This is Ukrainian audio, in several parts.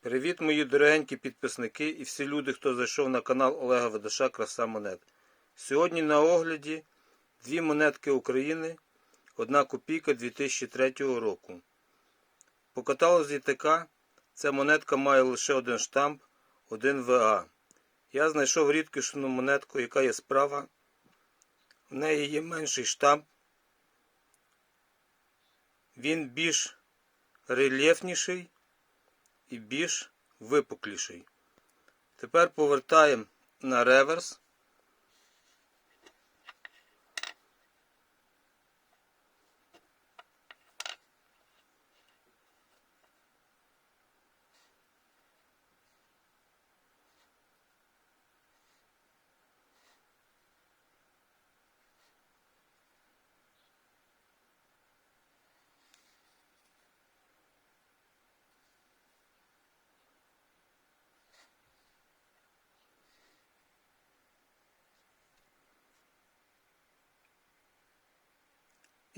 Привіт, мої дорогенькі підписники і всі люди, хто зайшов на канал Олега Ведаша Краса Монет. Сьогодні на огляді дві монетки України, одна копійка 2003 року. По каталозі ТК ця монетка має лише один штамп, один ВА. Я знайшов рідкісну монетку, яка є справа. В неї є менший штамп. Він більш рельєфніший і більш випукліший. Тепер повертаємо на реверс.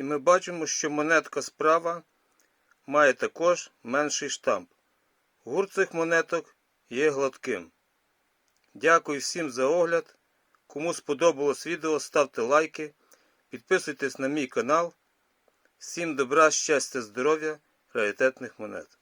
І ми бачимо, що монетка справа має також менший штамп. Гурт цих монеток є гладким. Дякую всім за огляд. Кому сподобалось відео, ставте лайки, підписуйтесь на мій канал. Всім добра, щастя, здоров'я, раритетних монет.